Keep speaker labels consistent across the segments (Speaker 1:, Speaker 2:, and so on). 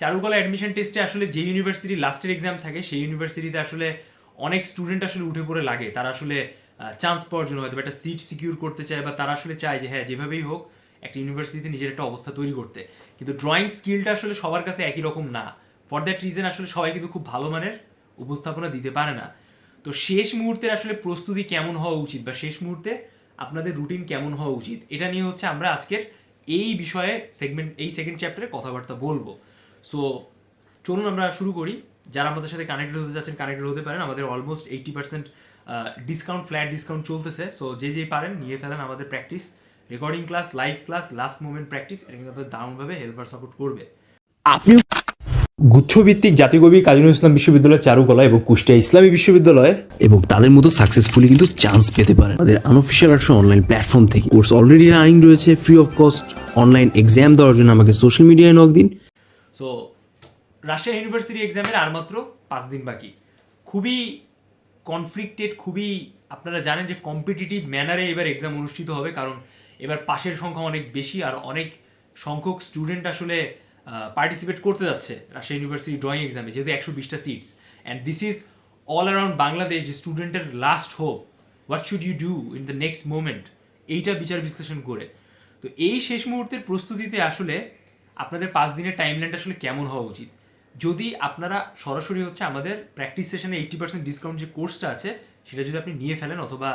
Speaker 1: চারুকলা অ্যাডমিশন টেস্টে আসলে যে ইউনিভার্সিটি লাস্টের এক্সাম থাকে, সেই ইউনিভার্সিটিতে আসলে অনেক স্টুডেন্ট আসলে উঠে পড়ে লাগে। তারা আসলে চান্স পাওয়ার জন্য হয়তো একটা সিট সিকিউর করতে চায় বা তারা আসলে চায় যে হ্যাঁ যেভাবেই হোক একটা ইউনিভার্সিটিতে নিজের একটা অবস্থা তৈরি করতে। কিন্তু ড্রয়িং স্কিলটা আসলে সবার কাছে একই রকম না। ফর দ্যাট রিজন আসলে সবাই কিন্তু খুব ভালো মানের উপস্থাপনা দিতে পারে না। তো শেষ মুহূর্তের আসলে প্রস্তুতি কেমন হওয়া উচিত বা শেষ মুহূর্তে আপনাদের রুটিন কেমন হওয়া উচিত? এটা নিয়ে হচ্ছে আমরা আজকের এই বিষয়ে সেগমেন্ট এই সেকেন্ড চ্যাপ্টারে কথাবার্তা বলব। সো চলুন আমরা শুরু করি। যারা আমাদের সাথে কানেক্টেড হতে যাচ্ছেন কানেক্টেড হতে পারেন, আমাদের almost eighty percent discount flat discount চলতেছে। সো যে যেই পারেন, নিয়ে ফেলেন আমাদের practice recording class live class last moment practice এটা কিন্তু আপনাদের দারুণভাবে হেল্পার সাপোর্ট করবে।
Speaker 2: আপনি গুচ্ছভিত্তিক জাতীয় কবি কাজী ইসলাম বিশ্ববিদ্যালয় চারুকলা এবং কুষ্টিয়া ইসলামী বিশ্ববিদ্যালয় এবং তাদের মতো সাকসেসফুলি কিন্তু চান্স পেতে পারেন। আমাদের আনঅফিসিয়াল আর্টস অনলাইন প্ল্যাটফর্ম থেকে। কোর্স অলরেডি রানিং রয়েছে free of cost online exam দেওয়ার জন্য আমাকে সোশ্যাল মিডিয়ায় নক দিন।
Speaker 1: সো রাশিয়া ইউনিভার্সিটি এক্সামের আর মাত্র পাঁচ দিন বাকি। খুবই কনফ্লিক্টেড খুবই আপনারা জানেন যে কম্পিটিটিভ ম্যানারে এবার এক্সাম অনুষ্ঠিত হবে, কারণ এবার পাশের সংখ্যা অনেক বেশি আর অনেক সংখ্যক স্টুডেন্ট আসলে পার্টিসিপেট করতে যাচ্ছে রাশিয়া ইউনিভার্সিটি ড্রয়িং এক্সামে যেহেতু একশো বিশটা seats and this is all around Bangladesh স্টুডেন্টের last hope what should you do in the next moment এইটা বিচার বিশ্লেষণ করে। তো এই শেষ মুহূর্তের প্রস্তুতিতে আসলে আপনাদের পাঁচ দিনের টাইম লাইনটা আসলে কেমন হওয়া উচিত? যদি আপনারা সরাসরি হচ্ছে আমাদের প্র্যাকটিস সেশনে এইট্টি পার্সেন্ট ডিসকাউন্ট যে কোর্সটা আছে, সেটা যদি আপনি নিয়ে ফেলেন অথবা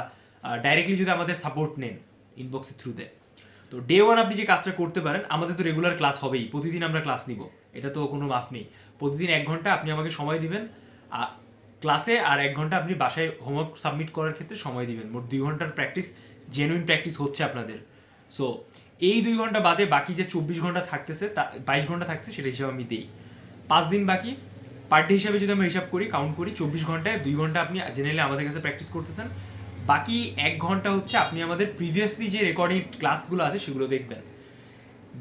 Speaker 1: ডাইরেক্টলি যদি আমাদের সাপোর্ট নেন ইনবক্সের থ্রুতে তো। ডে ওয়ান আপনি যে কাজটা করতে পারেন, আমাদের তো রেগুলার ক্লাস হবেই, প্রতিদিন আমরা ক্লাস নিব, এটা তো কোনো মাফ নেই। প্রতিদিন এক ঘণ্টা আপনি আমাকে সময় দিবেন ক্লাসে আর এক ঘণ্টা আপনি বাসায় হোমওয়ার্ক সাবমিট করার ক্ষেত্রে সময় দিবেন। মোট দুই ঘণ্টার প্র্যাকটিস জেনুইন প্র্যাকটিস হচ্ছে আপনাদের। সো এই দুই ঘণ্টা বাদে বাকি যে চব্বিশ ঘণ্টা থাকতেছে, তা বাইশ ঘণ্টা থাকছে সেটা হিসাবে আমি দিই। পাঁচ দিন বাকি পার ডে হিসাবে যদি আমরা হিসাব করি কাউন্ট করি, চব্বিশ ঘন্টায় দুই ঘণ্টা আপনি জেনারেলি আমাদের কাছে প্র্যাকটিস করতেছেন। বাকি এক ঘণ্টা হচ্ছে আপনি আমাদের প্রিভিয়াসলি যে রেকর্ডিং ক্লাসগুলো আছে, সেগুলো দেখবেন।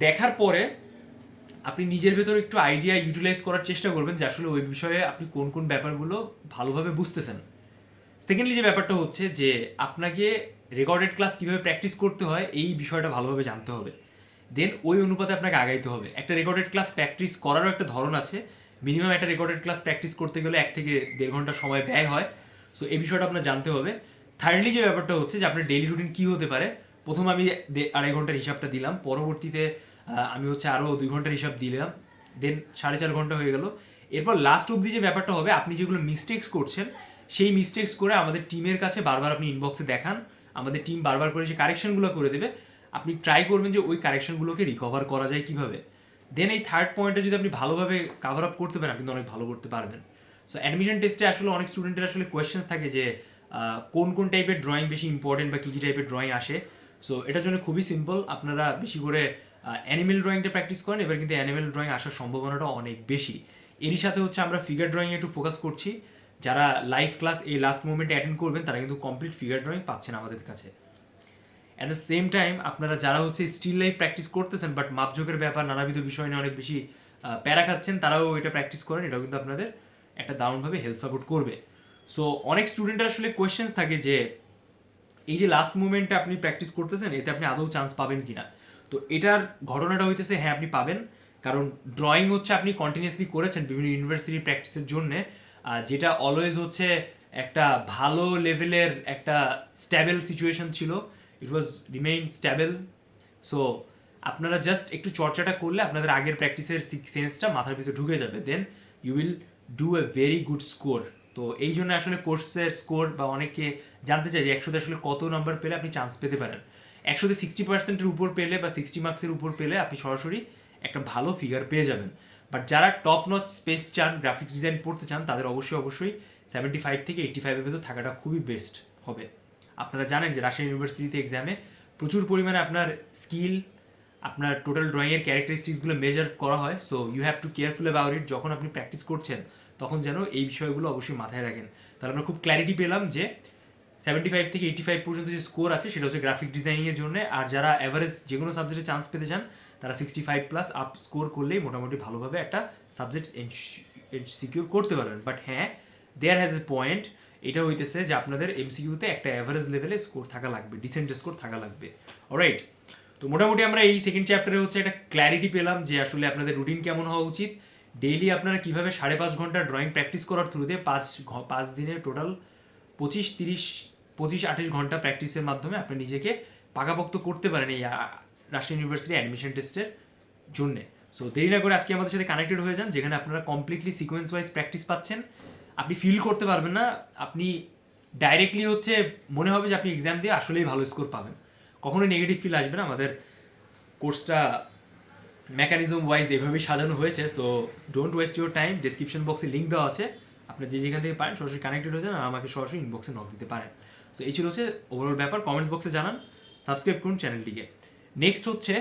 Speaker 1: দেখার পরে আপনি নিজের ভেতর একটু আইডিয়া ইউটিলাইজ করার চেষ্টা করবেন যে আসলে ওই বিষয়ে আপনি কোন কোন ব্যাপারগুলো ভালোভাবে বুঝতেছেন। সেকেন্ডলি যে ব্যাপারটা হচ্ছে যে আপনাকে রেকর্ডেড ক্লাস কীভাবে প্র্যাকটিস করতে হয়, এই বিষয়টা ভালোভাবে জানতে হবে। দেন ওই অনুপাতে আপনাকে আগাইতে হবে। একটা রেকর্ডেড ক্লাস প্র্যাকটিস করারও একটা ধরন আছে। মিনিমাম একটা রেকর্ডেড ক্লাস প্র্যাকটিস করতে গেলে এক থেকে দেড় ঘণ্টা সময় ব্যয় হয়। সো এই বিষয়টা আপনার জানতে হবে। থার্ডলি যে ব্যাপারটা হচ্ছে যে আপনার ডেইলি রুটিন কী হতে পারে, প্রথম আমি আড়াই ঘণ্টার হিসাবটা দিলাম। পরবর্তীতে আমি হচ্ছে আরও দুই ঘণ্টার হিসাব দিলাম। দেন সাড়ে চার ঘণ্টা হয়ে গেল। এরপর লাস্ট অবধি যে ব্যাপারটা হবে, আপনি যেগুলো মিস্টেক্স করছেন, সেই মিস্টেক্স করে আমাদের টিমের কাছে বারবার আপনি ইনবক্সে দেখান। আমাদের টিম বারবার করে যে কারেকশনগুলো করে দেবে। আপনি ট্রাই করবেন যে ওই কারেকশনগুলোকে রিকভার করা যায় কীভাবে। দেন এই থার্ড পয়েন্টে যদি আপনি ভালোভাবে কাভার আপ করতে পারেন, আপনি অনেক ভালো করতে পারবেন। সো অ্যাডমিশন টেস্টে আসলে অনেক স্টুডেন্টের আসলে কোয়েশ্চেন্স থাকে যে কোন কোন টাইপের ড্রয়িং বেশি ইম্পর্টেন্ট বা কী কী টাইপের ড্রয়িং আসে। সো এটার জন্য খুবই সিম্পল আপনারা বেশি করে অ্যানিমেল ড্রয়িংটা প্র্যাকটিস করেন, এবার কিন্তু অ্যানিমেল ড্রয়িং আসার সম্ভাবনাটা অনেক বেশি। এরই সাথে হচ্ছে আমরা ফিগার ড্রয়িং একটু ফোকাস করছি। যারা লাইভ ক্লাস এই লাস্ট মোমেন্টে অ্যাটেন্ড করবেন, তারা কিন্তু কমপ্লিট ফিগার ড্রয়িং পাচ্ছেন আমাদের কাছে। অ্যাট দ্য সেম টাইম আপনারা যারা হচ্ছে স্টিল লাইফ প্র্যাকটিস করতেছেন বাট মাপযোগের ব্যাপার, নানাবিধ বিষয় নিয়ে অনেক বেশি প্যারা খাচ্ছেন, তারাও এটা প্র্যাকটিস করেন। এটাও কিন্তু আপনাদের একটা দারুণভাবে হেল্প সাপোর্ট করবে। সো অনেক স্টুডেন্টের আসলে কোয়েশ্চেন্স থাকে যে, এই যে লাস্ট মুমেন্টে আপনি প্র্যাকটিস করতেছেন, এতে আপনি আদৌ চান্স পাবেন কি না তো এটার ঘটনাটা হইতেছে হ্যাঁ আপনি পাবেন। কারণ ড্রয়িং হচ্ছে, আপনি কন্টিনিউয়াসলি করেছেন বিভিন্ন ইউনিভার্সিটি প্র্যাকটিসের জন্য। যেটা অলওয়েজ হচ্ছে একটা ভালো লেভেলের একটা স্ট্যাবেল সিচুয়েশন ছিল। It was remain stable so আপনারা জাস্ট একটু চর্চাটা করলে আপনাদের আগের প্র্যাকটিসের সেন্সটা মাথার ভিতরে ঢুকে যাবে। Then you will do a very good score তো এই জন্য আসলে কোর্সের স্কোর বা অনেকে জানতে চাই যে একশোতে আসলে কত নাম্বার পেলে আপনি চান্স পেতে পারেন। একশোতে সিক্সটি পার্সেন্টের উপর পেলে বা সিক্সটি মার্কসের উপর পেলে আপনি সরাসরি একটা ভালো ফিগার পেয়ে যাবেন। বাট যারা টপ নচ স্পেস চান গ্রাফিক্স ডিজাইন পড়তে চান, তাদের অবশ্যই অবশ্যই সেভেন্টি ফাইভ থেকে এইটি ফাইভের ভেতর থাকাটা খুবই বেস্ট হবে। আপনারা জানেন যে রাজশাহী ইউনিভার্সিটিতে এক্সামে প্রচুর পরিমাণে আপনার স্কিল আপনার টোটাল ড্রয়িংয়ের ক্যারেক্টারিস্টিক্সগুলো মেজার করা হয়। So you have to careful about it যখন আপনি প্র্যাকটিস করছেন, তখন যেন এই বিষয়গুলো অবশ্যই মাথায় রাখেন। তাহলে আমরা খুব ক্ল্যারিটি পেলাম যে সেভেন্টি ফাইভ থেকে এইটি ফাইভ পর্যন্ত যে স্কোর আছে, সেটা হচ্ছে গ্রাফিক ডিজাইনিংয়ের জন্য। আর যারা অ্যাভারেজ যে কোনো সাবজেক্টে চান্স পেতে চান, তারা sixty five plus up score করলেই মোটামুটি ভালোভাবে একটা সাবজেক্ট সিকিউর করতে পারবেন। বাট হ্যাঁ দেয়ার হ্যাজ এ পয়েন্ট এটা হইতেছে যে আপনাদের এমসিকিউতে একটা অ্যাভারেজ লেভেলে স্কোর থাকা লাগবে ডিসেন্ট স্কোর থাকা লাগবে। অলরাইট তো মোটামুটি আমরা এই সেকেন্ড চ্যাপ্টারে হচ্ছে একটা ক্ল্যারিটি পেলাম যে আসলে আপনাদের রুটিন কেমন হওয়া উচিত। ডেইলি আপনারা কীভাবে সাড়ে পাঁচ ঘণ্টা ড্রয়িং প্র্যাকটিস করার থ্রুতে পাঁচ পাঁচ দিনে টোটাল পঁচিশ, তিরিশ, পঁচিশ, আঠাশ ঘণ্টা প্র্যাকটিসের মাধ্যমে আপনি নিজেকে পাকাপোক্ত করতে পারেন এই রাজশাহী ইউনিভার্সিটি অ্যাডমিশন টেস্টের জন্যে। সো দেরি না করে আজকে আমাদের সাথে কানেক্টেড হয়ে যান, যেখানে আপনারা কমপ্লিটলি সিকোয়েন্স ওয়াইজ প্র্যাকটিস পাচ্ছেন। আপনি ফিল করতে পারবেন না, আপনি ডাইরেক্টলি হচ্ছে মনে হবে যে আপনি এক্সাম দিয়ে আসলেই ভালো স্কোর পাবেন। কখনোই নেগেটিভ ফিল আসবে না, আমাদের কোর্সটা মেকানিজম ওয়াইজ এভাবেই সাজানো হয়েছে, so don't waste your time description বক্সে লিঙ্ক দেওয়া আছে। আপনি যে যেখান থেকে পারেন, সরাসরি কানেক্টেড হয়ে যান আর আমাকে সরাসরি ইনবক্সে নক দিতে পারেন। সো এই ছিল হচ্ছে ওভারঅল ব্যাপার। কমেন্টস বক্সে জানান। সাবস্ক্রাইব করুন চ্যানেলটিকে নেক্সট হচ্ছে